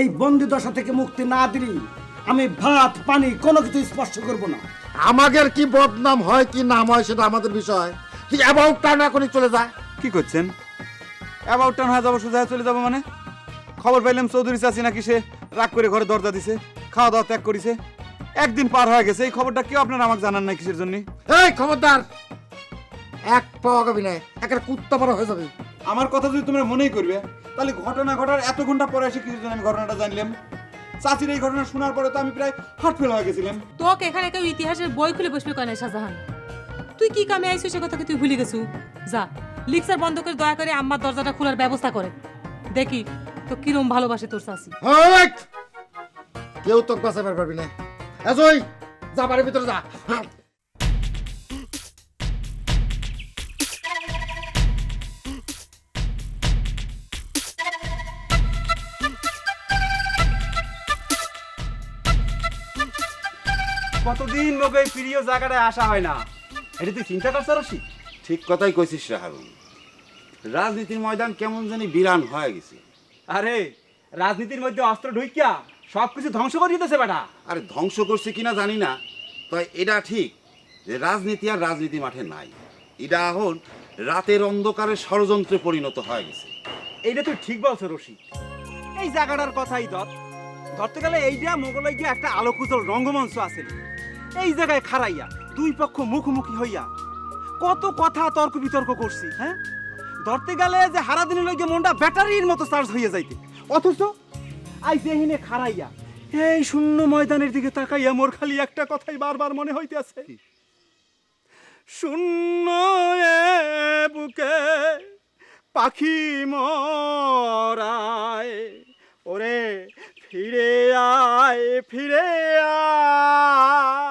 এই বন্দি দশা থেকে মুক্তি না দিলি আমি ভাত পানি কোনো কিছু স্পর্শ করব না। আমাদের কি বদনাম হয় কি নাম হয় সেটা আমাদের বিষয়। তুই অ্যাবাউট টার্ন এখনই চলে যা কি করছেন? অ্যাবাউট টান হয়ে যাব সোজা চলে যাব মানে? খবর পাইলাম চৌধুরী চাচি নাকি সে রাগ করে ঘরে দরজা দিছে খাওয়া দাওয়া ত্যাগ করেছে। একদিন পার হয়ে গেছে এই খবরটা কেউ আপনার আমাকে জানান না কিসের জন্য? এই খবরদার এক পাওয়া গাবি না একটা কুত্তা বড় হয়ে যাবে। আমার কথা যদি তোমরা মনেই করবে তাহলে ঘটনা ঘটার এত ঘণ্টা পরে এসে কিছু আমি ঘটনাটা জানলাম? চাচির এই ঘটনা শোনার পরে তো আমি প্রায় হার্ট ফেল হয়ে গেছিলাম। তোকে এখানে কেউ ইতিহাসের বই খুলে বসবে কেন শাহজাহান? তুই কি কামে আইছিস সে কথা কি তুই ভুলে গেছু? যা লিক্সার বন্ধ করে দয়া করে আম্মার দরজাটা খোলার ব্যবস্থা করে। দেখি তো কিরম ভালোবাসে তোর চাচি। এই! কেউ তোকে বাঁচাবার পারবি না। এজই যা বাড়ির ভিতরে যা। কতদিন লোক এই প্রিয় জায়গাটায় আসা হয় না? এটা তুই চিন্তা করছ রশি? ঠিক কথাই কইছিস রে হারুন রাজনীতির ময়দান কেমন জানি বিরান হয়ে গেছে। আরে রাজনীতির মধ্যে অস্ত্র ঢুকিয়া সব কিছু ধ্বংস করে দিতেছে বেটা। আরে ধ্বংস করছে কিনা জানি না তবে এটা ঠিক যে রাজনীতি আর রাজনীতি মাঠে নাই। এটা এখন রাতের অন্ধকারে ষড়যন্ত্রে পরিণত হয়ে গেছে। এইটা তুই ঠিক বলছো রশি। এই জায়গাটার কথাই ধর। ধরতে গেলে এইটা মোগলাই গিয়ে একটা আলোকুজল রঙ্গমঞ্চ আছে। এই জায়গায় খারাইয়া দুই পক্ষ মুখোমুখি হইয়া কত কথা তর্ক বিতর্ক করছি হ্যাঁ? ধরতে গেলে যে হারা দিনের লইগে মনটা ব্যাটারির মতো চার্জ হয়ে যাইতে। অথচ আই যেহিনে খারাইয়া এই শূন্য ময়দানের দিকে তাকাইয়া মোর খালি একটা কথাই বারবার মনে হইতেছে। শূন্য এ বুকে পাখি মরায় ওরে ফিরে আয় ফিরে আয়।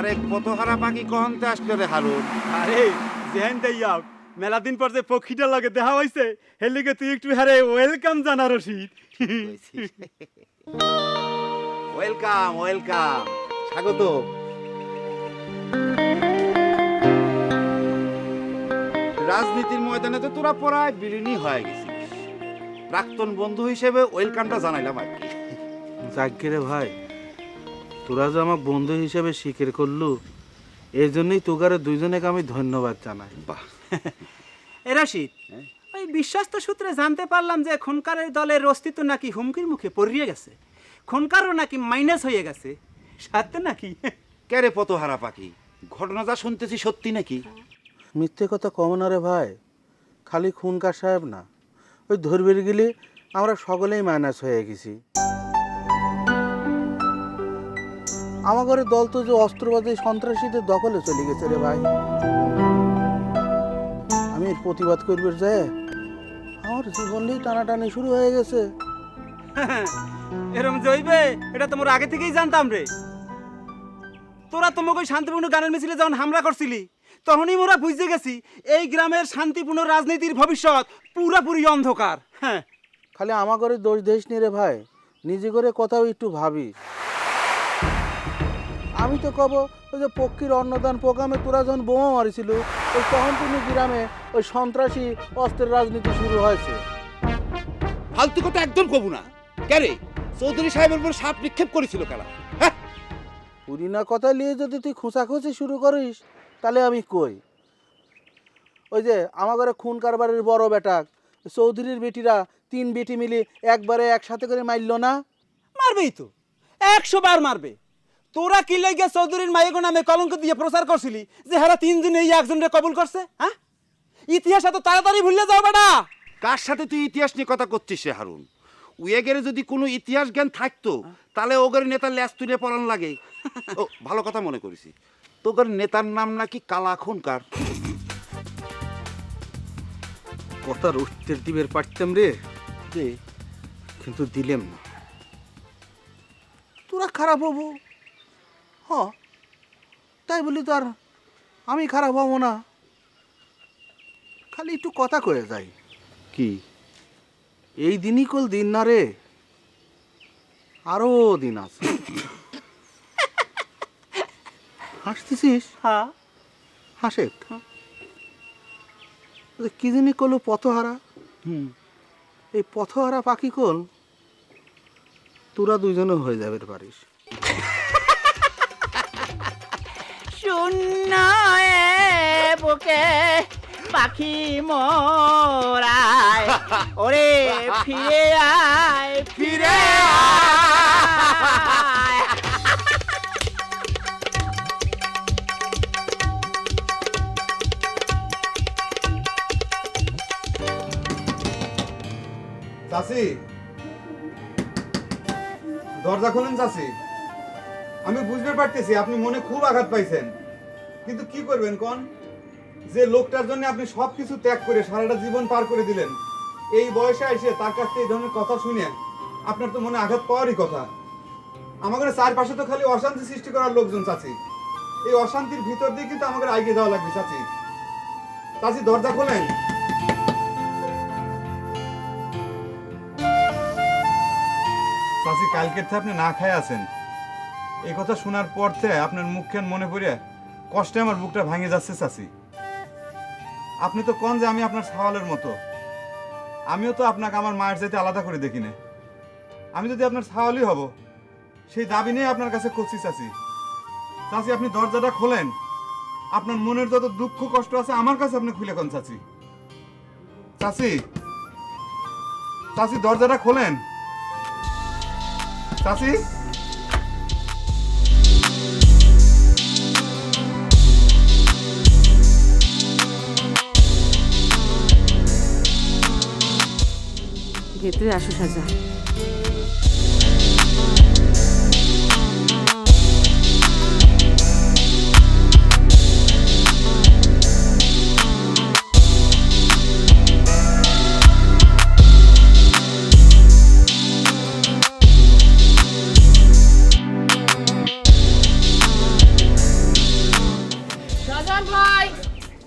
আরে পাখি কহনতে আসলো রে হারুন? আরে জেহেন দেইয়া মেলা দিন পর যে পক্ষীটা লাগে দেখা হইছে হের লিগে তুই একটু হারে ওয়েলকাম জানা রশিদ। ওয়েলকাম ওয়েলকাম স্বাগত। রাজনীতির ময়দানে তো তোরা পড়ায় বিলীনই হয়ে গেছিস। প্রাক্তন বন্ধু হিসেবে ওয়েলকামটা জানাইলাম আর কি। রে ভাই। তোরা যে আমার বন্ধু হিসেবে স্বীকার করলু এই জন্যই তোগারে দুইজনেকে আমি ধন্যবাদ জানাই। বাহ। এ রশিদ ওই বিশ্বস্ত সূত্রে জানতে পারলাম যে খুনকারের দলের অস্তিত্ব নাকি হুমকির মুখে পড়িয়ে গেছে। খুনকারও নাকি মাইনাস হয়ে গেছে। সাথে নাকি? কেরে পতহারা পাখি? ঘটনা যা শুনতেছি সত্যি নাকি? মিথ্যে কথা কম না রে ভাই খালি খুনকার সাহেব না। ওই ধরবের গেলে আমরা সকলেই মাইনাস হয়ে গেছি। আমার ঘরে দল তো যে অস্ত্রবাদী সন্ত্রাসীদের দখলে চলে গেছে রে ভাই। আমি প্রতিবাদ করবে যে আমার জীবন জীবনেই টানাটানি শুরু হয়ে গেছে। এরম জইবে এটা তোমার আগে থেকেই জানতাম রে। তোরা তোমাকে ওই শান্তিপূর্ণ গানের মিছিলে যখন হামলা করছিলি তখনই মোরা বুঝতে গেছি এই গ্রামের শান্তিপূর্ণ রাজনীতির ভবিষ্যৎ পুরাপুরি অন্ধকার। হ্যাঁ। খালি আমার ঘরে দোষ দেশ নি রে ভাই। নিজে করে কথাও একটু ভাবি আমি তো কব ওই যে পক্ষীর অন্নদান প্রোগ্রামে তোরা যখন বোমা মারিছিল ওই তখন তুমি গ্রামে ওই সন্ত্রাসী অস্ত্রের রাজনীতি শুরু হয়েছে। ফালতু কথা একদম কবু না। কেরে চৌধুরী সাহেবের উপর সাপ নিক্ষেপ করেছিল কেলা? হ্যাঁ? পুরিনা কথা নিয়ে যদি তুই খোঁচাখুচি শুরু করিস তাহলে আমি কই? ওই যে আমার ঘরে খুন কারবারের বড় বেটা চৌধুরীর বেটিরা তিন বেটি মিলে একবারে একসাথে করে মারল না? মারবেই তো। একশো বার মারবে। তোরা কি লাইগা চৌধুরীর মায়ের নামে কলঙ্ক দিয়ে প্রচার করছিলি যে হারা তিনজন এই একজনকে কবুল করছে হ্যাঁ? ইতিহাস এত তাড়াতাড়ি ভুলে যাও বেটা! কার সাথে তুই ইতিহাস নিয়ে কথা করছিস রে হারুন? উয়েগেরে যদি কোনো ইতিহাস জ্ঞান থাকতো তাহলে ওগের নেতার ল্যাস তুলে পড়ান লাগে। ও ভালো কথা মনে করেছি তোগের নেতার নাম নাকি কালা খুনকার কথার উত্তর দিবের পারতাম রে। কিন্তু দিলেম না। তোরা খারাপ হব। হ তাই বলি তো আর আমি খারাপ হব না। খালি একটু কথা কয়ে যাই। কি? এই দিনই কল দিন না রে। আরও দিন আছে। হাসতেছিস? হ্যাঁ ওই কি জানি করল পথহারা। হুম। এই পথহারা পাখি কল তোরা দুজনে হয়ে যাবে পারিস শূন্য বুকে পাখি মোরায়। ওরে ফিরে আয় ফিরে আয়। চাচি। দরজা খুলেন চাচি। আমি বুঝতে পারতেছি, আপনি মনে খুব আঘাত পাইছেন। কিন্তু কি করবেন কোন? যে লোকটার জন্য আপনি সবকিছু ত্যাগ করে সারাটা জীবন পার করে দিলেন, এই বয়সে এসে তার কাছ থেকে এই ধরনের কথা শুনে আপনার তো মনে আঘাত পাওয়ারই কথা। আমাদের চারপাশে তো খালি অশান্তি সৃষ্টি করার লোকজন, চাচি। এই অশান্তির ভিতর দিয়ে কিন্তু আমাদের এগিয়ে যাওয়া লাগবে, চাচি। চাচি, দরজা খোলেন। চাচি, কালকের থেকে আপনি না খায় আছেন। এই কথা শোনার পর থেকে আপনার মুখখান মনে পড়ে? কষ্টে আমার বুকটা ভাঙে যাচ্ছে, চাচি। আপনি তো কন যে আমি আপনার সওয়ালের মতো। আমিও তো আপনাকে আমার মায়ের চাইতে আলাদা করে দেখি না। আমি যদি আপনার সওয়ালই হব, সেই দাবি নিয়ে আপনার কাছে করছি চাচি। চাচি, আপনি দরজাটা খোলেন। আপনার মনের যত দুঃখ কষ্ট আছে আমার কাছে আপনি খুলে কোন, চাচি। চাচি চাচি, দরজাটা খোলেন। চাচি ভেতরে আসো সাজা।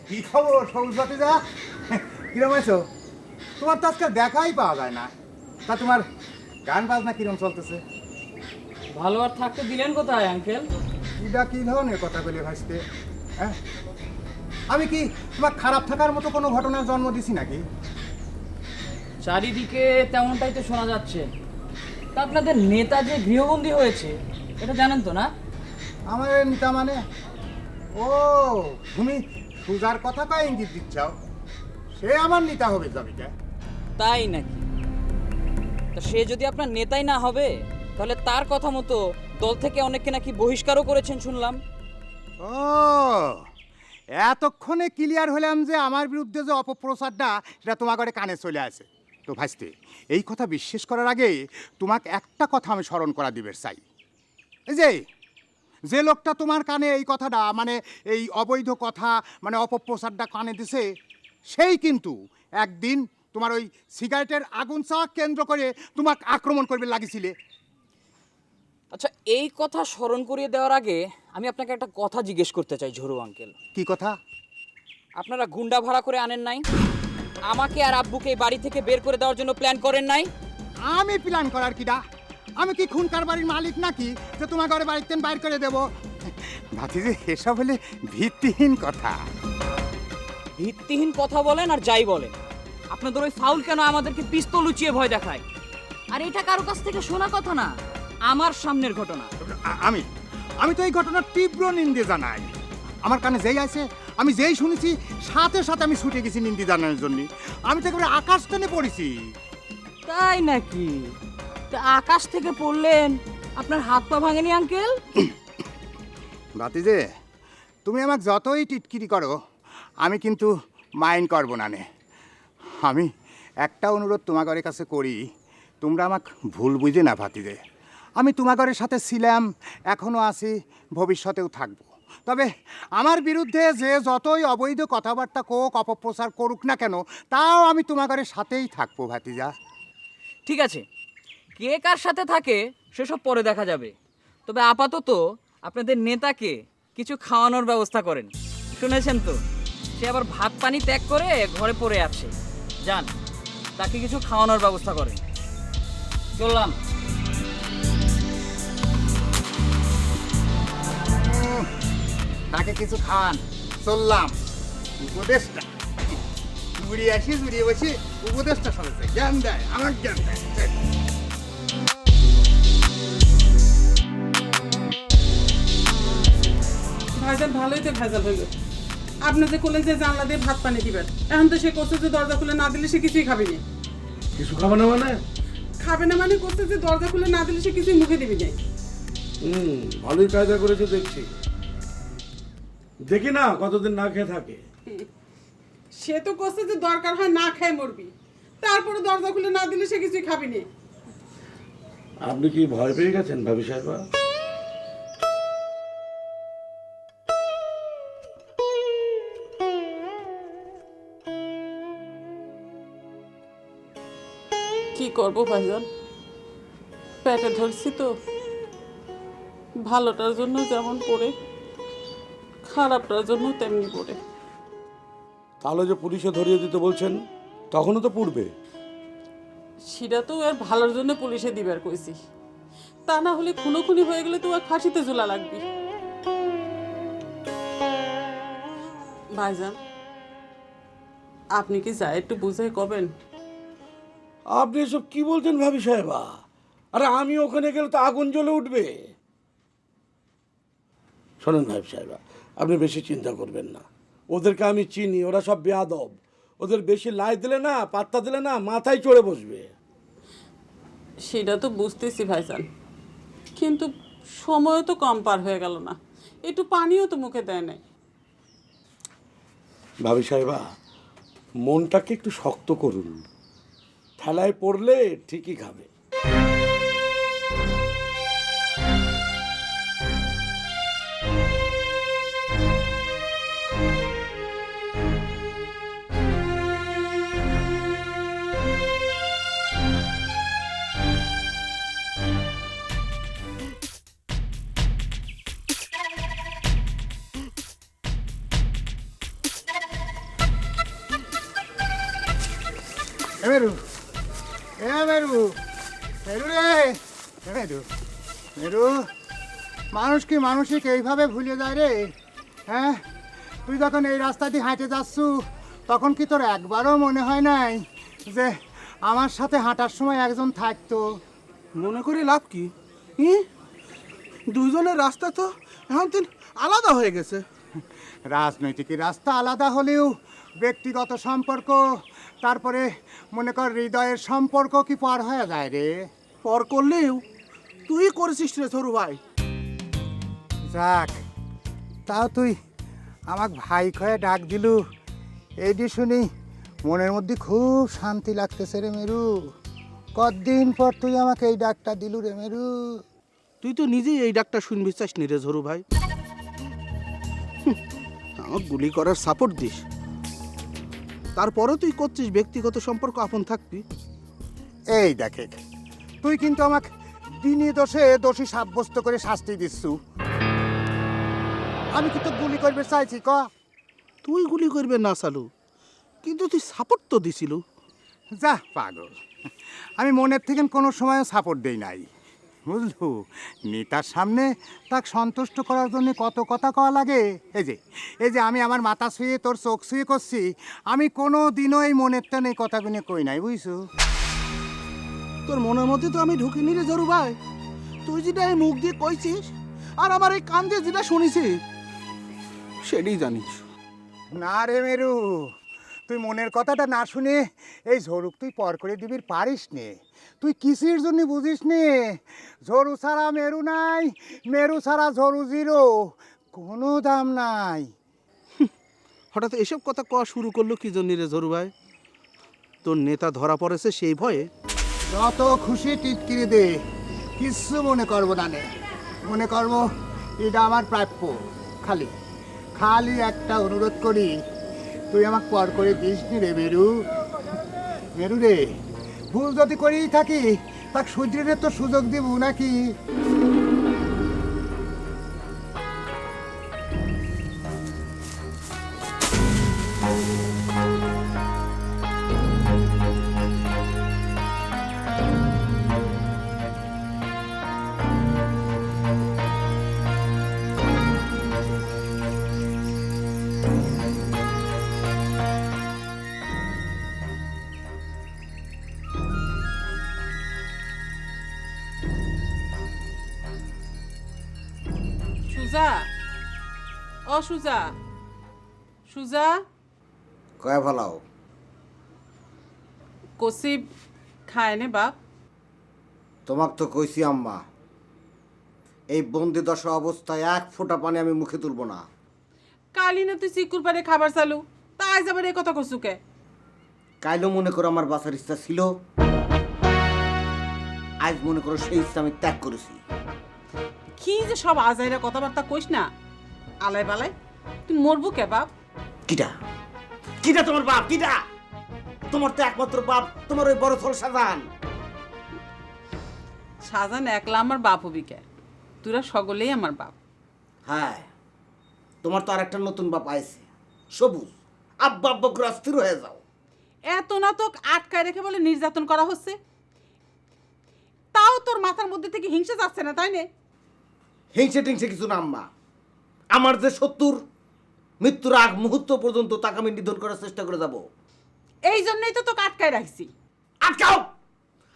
কি খবর সবুজ যা কিরম আছো? তোমার তো আজকাল দেখাই পাওয়া যায় না। তা তোমার গান বাজনা কিরম চলতেছে? ভালো আর থাকতে দিলেন কোথায় আঙ্কেল? কিটা কি ধরনের কথা বলে ভাসতে? হ্যাঁ? আমি কি তোমার খারাপ থাকার মতো কোনো ঘটনার জন্ম দিছি নাকি? চারিদিকে তেমনটাই তো শোনা যাচ্ছে। তা আপনাদের নেতা যে গৃহবন্দী হয়েছে এটা জানেন তো না? আমার নেতা মানে? ও তুমি সুজার কথা কয় ইঙ্গিত দিচ্ছাও সে আমার নিতা হবে জমিটা তাই নাকি? তা সে যদি আপনার নেতাই না হবে, তাহলে তার কথা মতো দল থেকে অনেককে নাকি বহিষ্কারও করেছেন শুনলাম। ও, এতক্ষণে ক্লিয়ার হলাম যে আমার বিরুদ্ধে যে অপপ্রচারটা, সেটা তোমার কানে চলে আসে। তো ভাসতে এই কথা বিশ্বাস করার আগে তোমাকে একটা কথা আমি স্মরণ করা দিবে চাই এই যে যে লোকটা তোমার কানে এই কথাটা মানে এই অবৈধ কথা মানে অপপ্রচারটা কানে দিছে, সেই কিন্তু একদিন তোমার ওই সিগারেটের আগুন চাওয়া কেন্দ্র করে তোমাকে আক্রমণ করবে লাগিছিলে। আচ্ছা এই কথা স্মরণ করিয়ে দেওয়ার আগে আমি আপনাকে একটা কথা জিজ্ঞেস করতে চাই ঝরু আঙ্কেল। কি কথা? আপনারা গুন্ডা ভাড়া করে আনেন নাই? আমাকে আর আব্বুকে এই বাড়ি থেকে বের করে দেওয়ার জন্য প্ল্যান করেন নাই? আমি প্ল্যান করার কিডা আমি কি খুন কারবারির মালিক নাকি যে তোমার ঘরে বাড়িতে বাইর করে দেব? ভাতিজি এসব হলে ভিত্তিহীন কথা। ভিত্তিহীন কথা বলেন আর যাই বলেন। আপনাদের ওই ফাউল কেন আমাদেরকে পিস্তল লুচিয়ে ভয় দেখায়? আর এটা কারও কাছ থেকে শোনা কথা না আমার সামনের ঘটনা। আ- আমি আমি তো এই ঘটনার তীব্র নিন্দে জানাই। আমার কানে যেই আছে আমি যেই শুনেছি সাথে সাথে আমি ছুটে গেছি নিন্দি জানানোর জন্য। আমি তো একেবারে আকাশ টেনে পড়েছি। তাই নাকি? তা আকাশ থেকে পড়লেন আপনার হাত পা ভাঙেনি আঙ্কেল? ভাতিজে তুমি আমাকে যতই টিটকিরি করো আমি কিন্তু মাইন্ড করব না নে। আমি একটা অনুরোধ তোমাগরের কাছে করি। তোমরা আমাকে ভুল বুঝে না ভাতিজে। আমি তোমাগরের সাথে ছিলাম এখনও আছি, ভবিষ্যতেও থাকব। তবে আমার বিরুদ্ধে যে যতই অবৈধ কথাবার্তা কোক, অপপ্রচার করুক না কেন, তাও আমি তোমাগরের সাথেই থাকব ভাতিজা। ঠিক আছে। কে কার সাথে থাকে, সেসব পরে দেখা যাবে। তবে আপাতত আপনাদের নেতাকে কিছু খাওয়ানোর ব্যবস্থা করেন। শুনেছেন তো? সে আবার ভাত পানি ত্যাগ করে ঘরে পড়ে আছে। যান, তাকে কিছু খাওয়ানোর ব্যবস্থা করেন। চললাম। তাকে কিছু খাওয়ান। চললাম। উপদেশটা জুড়িয়ে আসি, জুড়িয়ে বসি। উপদেশটা শুনেছে জ্ঞান দেয়, আমার জ্ঞান দেয়। ভাইজান, ভালোই তো ভেজাল হইল। আপনি যে করলেন যে জানলা দিয়ে ভাত পানি দিবেন। এখন তো সে করছে যে দরজা খুলে না দিলে সে কিছুই খাবে না। কিছু খাবে না মানে? খাবে না মানে করছে যে দরজা খুলে না দিলে সে কিছুই মুখে দিবি না। হুম ভালোই কায়দা করেছে দেখছি। দেখি না কতদিন না খেয়ে থাকে। সে তো করছে যে দরকার হয় না খায় মরবি। তারপরে দরজা খুলে না দিলে সে কিছুই খাবি না। আপনি কি ভয় পেয়ে গেছেন ভাবি সাহেবা? করব ভাইজান। পেটে ধরছি তো। ভালোটার জন্য যেমন পড়ে খারাপটার জন্য তেমনি পড়ে। তাহলে যে পুলিশে ধরিয়ে দিতে বলছেন তখনও তো পূর্বে সেটা তো আর ভালোর জন্য পুলিশে দিবার কইছি। তা না হলে খুনো খুনি হয়ে গেলে তো আর ফাঁসিতে ঝোলা লাগবে। ভাইজান আপনি কি যা একটু বুঝে কবেন? আপনি এসব কি বলছেন ভাবি সাহেবা? আরে আমি ওখানে গেলে তো আগুন জ্বলে উঠবে। শোনেন ভাবি সাহেবা আপনি বেশি চিন্তা করবেন না। ওদেরকে আমি চিনি ওরা সব বেয়াদব। ওদের বেশি লাই দিলে না পাত্তা দিলে না মাথায় চড়ে বসবে। সেটা তো বুঝতেছি ভাইজান। কিন্তু সময় তো কম পার হয়ে গেল না। একটু পানিও তো মুখে দেয় নাই। ভাবি সাহেবা মনটাকে একটু শক্ত করুন। ঠেলায় পড়লে ঠিকই খাবে। মেরু। এ মেরু। মেরু রে। এ মেরু। মেরু মানুষ কি মানুষকে এইভাবে ভুলে যায় রে? হ্যাঁ? তুই যখন এই রাস্তা দিয়ে হাঁটে যাচ্ছু তখন কি তোর একবারও মনে হয় নাই যে আমার সাথে হাঁটার সময় একজন থাকতো? মনে করে লাভ কি? ই? দুইজনের রাস্তা তো এখন তিন আলাদা হয়ে গেছে। রাজনৈতিক রাস্তা আলাদা হলেও ব্যক্তিগত সম্পর্ক তারপরে মনে কর হৃদয়ের সম্পর্ক কি পার হয়ে যায় রে? পর করলেও? তুই করেছিস রে সরু ভাই। যাক তাও তুই আমাক ভাই খয়ে ডাক দিলু। এইটি শুনি মনের মধ্যে খুব শান্তি লাগতেছে রে মেরু। কতদিন পর তুই আমাকে এই ডাকটা দিলু রে মেরু? তুই তো নিজেই এই ডাকটা শুনবি চাস নি রে ঝরু ভাই। আমার গুলি করার সাপোর্ট দিস। তারপরেও তুই করছিস ব্যক্তিগত সম্পর্ক আপন থাকবি? এই দেখে তুই কিন্তু আমাকে দিনে দোষে দোষী সাব্যস্ত করে শাস্তি দিচ্ছু। আমি কি তো গুলি করবে চাইছি ক? তুই গুলি করবে না চালু কিন্তু তুই সাপোর্ট তো দিছিল। যা পাগল। আমি মনের থেকে কোনো সময় সাপোর্ট দেই নাই। বুঝলু নেতার সামনে তাকে সন্তুষ্ট করার জন্য কত কথা কওয়া লাগে। এই যে এই যে আমি আমার মাথা শুয়ে তোর চোখ শুয়ে করছি আমি কোনো দিনও এই মনের টানে এই কথাগুলো কই নাই বুঝছ? তোর মনের মধ্যে তো আমি ঢুকিনি রে ঝরু ভাই। তুই যেটা এই মুখ দিয়ে কইছিস আর আমার এই কান দিয়ে যেটা শুনেছি সেটাই জানিস। না রে মেরু তুই মনের কথাটা না শুনে এই ঝরুক তুই পর করে দিবির পারিস নে। তুই কিসির জন্য বুঝিস নে? ঝরু ছাড়া মেরু নাই মেরু ছাড়া ঝরু জিরো কোনো দাম নাই। হঠাৎ এসব কথা কওয়া শুরু করল কি জন্য রে ঝরু ভাই? তোর নেতা ধরা পড়েছে সেই ভয়ে? যত খুশি টিটকিরি দে কিচ্ছু মনে করব না নে। মনে করব এটা আমার প্রাপ্য খালি। খালি একটা অনুরোধ করি তুই আমাকে পর করে দিস নি রে মেরু। মেরু রে, ভুল যদি করেই থাকি, তাকে সুদৃঢ়ের তো সুযোগ দিব নাকি? ও সুজা। সুজা? কয়ে ফেলাও কসিব খায় নে বাপ। তোমাক তো কইছি আম্মা এই বন্দি দশা অবস্থায় এক ফোঁটা পানি আমি মুখে তুলবো না। কালি না তুই চিকুর পারে খাবার চালু? তা আজ আবার এই কথা কসুকে কাইলো মনে করো আমার বাসার ইচ্ছা ছিল। আজ মনে করো সেই ইচ্ছা আমি ত্যাগ করেছি। কি যে সব আজাইরা কথাবার্তা কইস না? আলাই বালাই তুই মরবো কে বাপ? কিটা কিটা তোমার বাপ কিটা তোমার তো একমাত্র বাপ তোমার ওই বড় থল সাজান। সাজান একলা আমার বাপ হবি কে? তোরা সকলেই আমার বাপ। হ্যাঁ তোমার তো আর একটা নতুন বাপ আইছে সবুজ। আব্বা আব্বা করে অস্থির হয়ে যাও। এত না তো আটকায় রেখে বলে নির্যাতন করা হচ্ছে? তাও তোর মাথার মধ্যে থেকে হিংসা যাচ্ছে না তাই না? হিংসে টিংসে কিছু না। আম্মা আমার যে শত্রুর মৃত্যুর আগ মুহূর্ত পর্যন্ত তাকে আমি নিধন করার চেষ্টা করে যাব। এই জন্যই তো তোকে আটকায় রাখছি। আটকাও!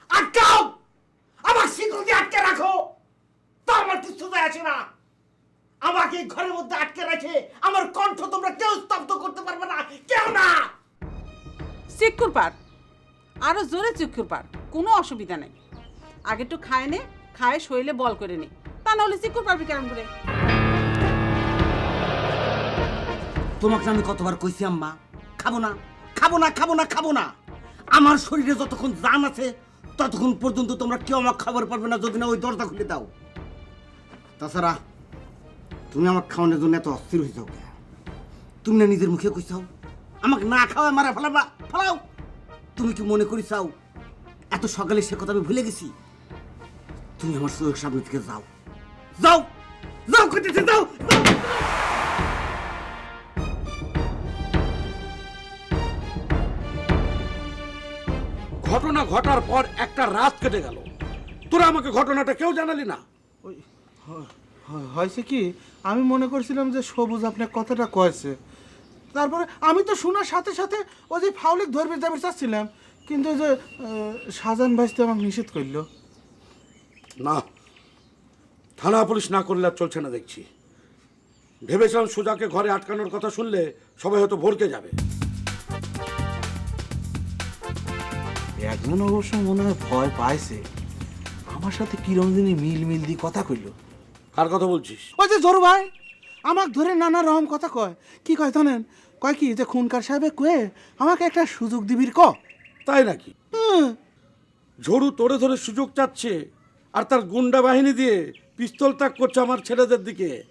আটকাও! আমার শিকল দিয়ে আটকে রাখো! তা আমার কিছু যায় আসে না। আমাকে ঘরের মধ্যে আটকে রেখে আমার কণ্ঠ তোমরা কেউ স্তব্ধ করতে পারবে না। কেউ না! চিক্কুর পার। আরও জোরে চিক্কুর পার। কোনো অসুবিধা নেই। আগে একটু খায় নে খায় শরীরে বল করে নে। নাহলে চিক্কুর পারবি কেমন করে? তোমাকে আমি কতবার কইছি, আম্মা? খাব না খাব না খাব না খাব না। আমার শরীরে যতক্ষণ জান আছে, ততক্ষণ পর্যন্ত তোমরা কেউ আমার খাবার পারবে না যদি না ওই দরজা খুলে দাও। তাছাড়া তুমি আমার খাওয়ানোর জন্য এত অস্থির হয়ে যাও তুমি না নিজের মুখে কইছাও আমাকে না খাওয়া মারা ফেলাবা, ফেলাও। তুমি কি মনে করি চাও এত সকালে সে কথা আমি ভুলে গেছি? তুমি আমার চোখের সামনে থেকে যাও। যাও যাও কইতেছে যাও ঘটনা ঘটার পর একটা রাত কেটে গেল। তোরা আমাকে ঘটনাটা কেউ জানালি না? হয়েছে কি? আমি মনে করছিলাম যে সবুজ আপনার কথাটা কয়েছে। তারপরে আমি তো শোনার সাথে সাথে ওই যে ফাউলিক ধরবে যাবে চাচ্ছিলাম। কিন্তু ওই যে আহ, শাহজাহান তো আমাকে নিষেধ করল। না থানা পুলিশ না করলে আর চলছে না দেখছি। ভেবেছিলাম সুজাকে ঘরে আটকানোর কথা শুনলে সবাই হয়তো ভরকে যাবে। একজন অবশ্য মনে হয় ভয় পাইছে। আমার সাথে কিরম দিনই মিল মিল দিয়ে কথা কইলো। কার কথা বলছিস? ওই যে জরু ভাই আমাকে ধরে নানা রকম কথা কয়। কি কয় জানেন? কয় কি যে খুনকার সাহেবে কয়ে আমাকে একটা সুযোগ দিবির ক? তাই নাকি? হুম, ঝড়ু তোরে ধরে সুযোগ চাচ্ছে আর তার গুন্ডা বাহিনী দিয়ে পিস্তল তাক করছে আমার ছেলেদের দিকে।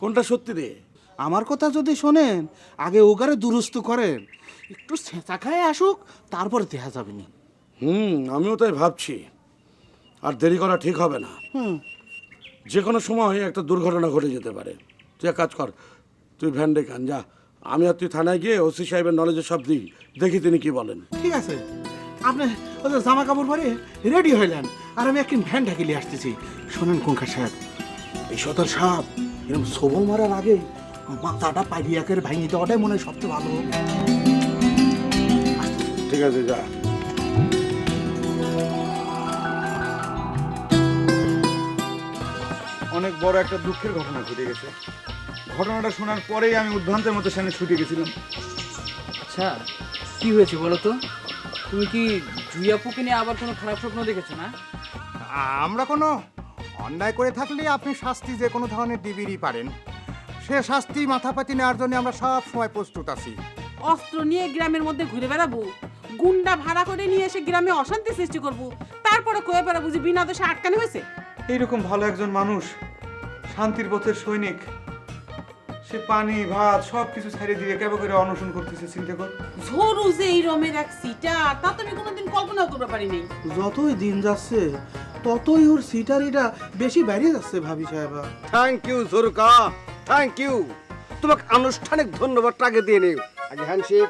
কোনটা সত্যি রে? আমার কথা যদি শোনেন আগে ওগারে দুরুস্ত করেন। একটু ছেঁচা খায় আসুক তারপরে দেখা যাবে নি। হুম আমিও তাই ভাবছি। আর দেরি করা ঠিক হবে না। হুম। যে কোনো সময় একটা দুর্ঘটনা ঘটে যেতে পারে। তুই এক কাজ কর তুই ভ্যান ডেকে আন যা। আমি আর তুই থানায় গিয়ে ওসি সাহেবের নলেজে সব দিই। দেখি তিনি কি বলেন। ঠিক আছে। আপনি ওদের জামা কাপড় পরে রেডি হইলেন। আর আমি একদিন ভ্যান ঢাকিলে আসতেছি। শোনেন কুঙ্কার সাহেব এই সদর সাহেব এরকম সবল মারার আগে মাথাটা পাইরিয়াকের ভাঙি দেওয়াটাই মনে হয় সবচেয়ে ভালো হবে। ঠিক আছে যা। অনেক বড় একটা দুঃখের ঘটনা ঘটে গেছে। ঘটনাটা শোনার পরেই আমি উদ্ভ্রান্তের মতো সেখানে ছুটে গেছিলাম। আচ্ছা কি হয়েছে বলো তো? তুমি কি জুইয়াপুকে নিয়ে আবার কোনো খারাপ স্বপ্ন দেখেছ না? আমরা কোনো অন্যায় করে থাকলে আপনি শাস্তি যে কোনো ধরনের দিবিরই পারেন। সে শাস্তি মাথাপাতি নেওয়ার জন্য আমরা সব সময় প্রস্তুত আছি। অস্ত্র নিয়ে গ্রামের মধ্যে ঘুরে বেড়াবো গুন্ডা ভাড়া করে নিয়ে এসে গ্রামে অশান্তি সৃষ্টি করব তারপরে কয়ে বেড়াবো বুঝি বিনা দোষে আটকানো হয়েছে। এইরকম ভালো একজন মানুষ শান্তির পথের সৈনিক সে পানি ভাত সব কিছু ছাড়িয়ে দিয়ে কেবল করে অনশন করতেছে চিন্তা কর। ঝরু যে এই রমের এক সিটার তা তো আমি কোনোদিন কল্পনাও করতে পারিনি যতই দিন যাচ্ছে ততই ওর সিটারিটা বেশি বেরিয়ে যাচ্ছে ভাবি সাহেবা। Thank you Jharuka. Thank you তোমাকে আনুষ্ঠানিক ধন্যবাদটা আগে দিয়ে নিও। আগে হ্যান্ডশেক